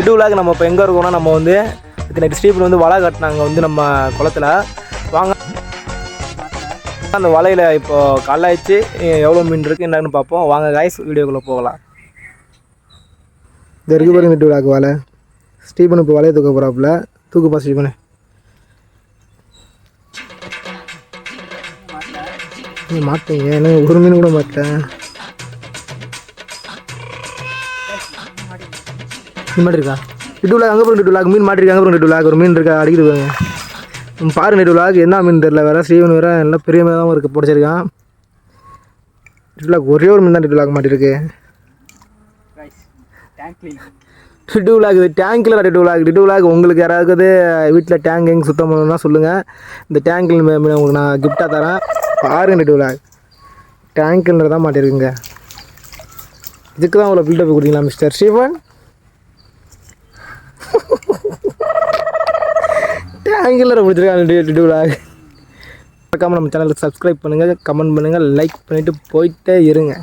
இடு விழாக்கு நம்ம இப்போ எங்கே இருக்கோம்னா நம்ம வந்து நெக்ஸ்ட் ஸ்டீப்பில் வந்து வலை கட்டினாங்க வந்து நம்ம குளத்துல. வாங்க. அந்த வலையில் இப்போது கல்லாயிடுச்சு எவ்வளோ மீன் இருக்குது என்னன்னு பார்ப்போம். வாங்க காய்ஸ் வீடியோக்குள்ளே போகலாம். இந்த இருக்கு பாருங்க இட்டு விழாக்கு வலை. ஸ்டீபன் இப்போ வலையை தூக்க போகிறாப்புல தூக்குப்பா ஸ்டீபனு. நீ மாட்டீங்க என்ன ஒரு மீன் கூட மாட்டேன். மாதிரி மாட்டிருக்கா இட்டு விளாக் அங்கே போகிற இட்டு விளாக் மீன் மாட்டிருக்காங்க அங்கே போகிற இட்டு விளாக் ஒரு மீன் இருக்கா அடிக்கிட்டு போங்க ம், பாருங்க இட்டு என்ன மீன் தெரில வேற? ஸ்ரீவன் வேற எல்லாம் பெரிய மீன் தான் இருக்குது பிடிச்சிருக்கான். இட்டு விளாக் ஒரே ஒரு மீன் தான் இட்டு விளாக் மாட்டிருக்கு டிட்டு விழாக்கு டேங்க்கில் டிட்டு விளாக் டிட்டு விளாக் உங்களுக்கு யாராவது வீட்டில் டேங்க் எங்கே சுத்தம் பண்ணணும்னா சொல்லுங்கள் இந்த டேங்கில் உங்களுக்கு நான் கிஃப்டாக தரேன். பாருங்க டிட்டு விளாக் டேங்க்கில் தான் மாட்டிருக்குங்க இதுக்கு தான் அவ்வளோ பில்டப் கொடுத்தீங்களா மிஸ்டர் ஸ்ரீவன்? டேங்கில் பிடிச்சிருக்காங்க டிட்டு மறக்காமல் நம்ம சேனலுக்கு சப்ஸ்கிரைப் பண்ணுங்கள் கமெண்ட் பண்ணுங்கள் லைக் பண்ணிவிட்டு போயிட்டே இருங்க.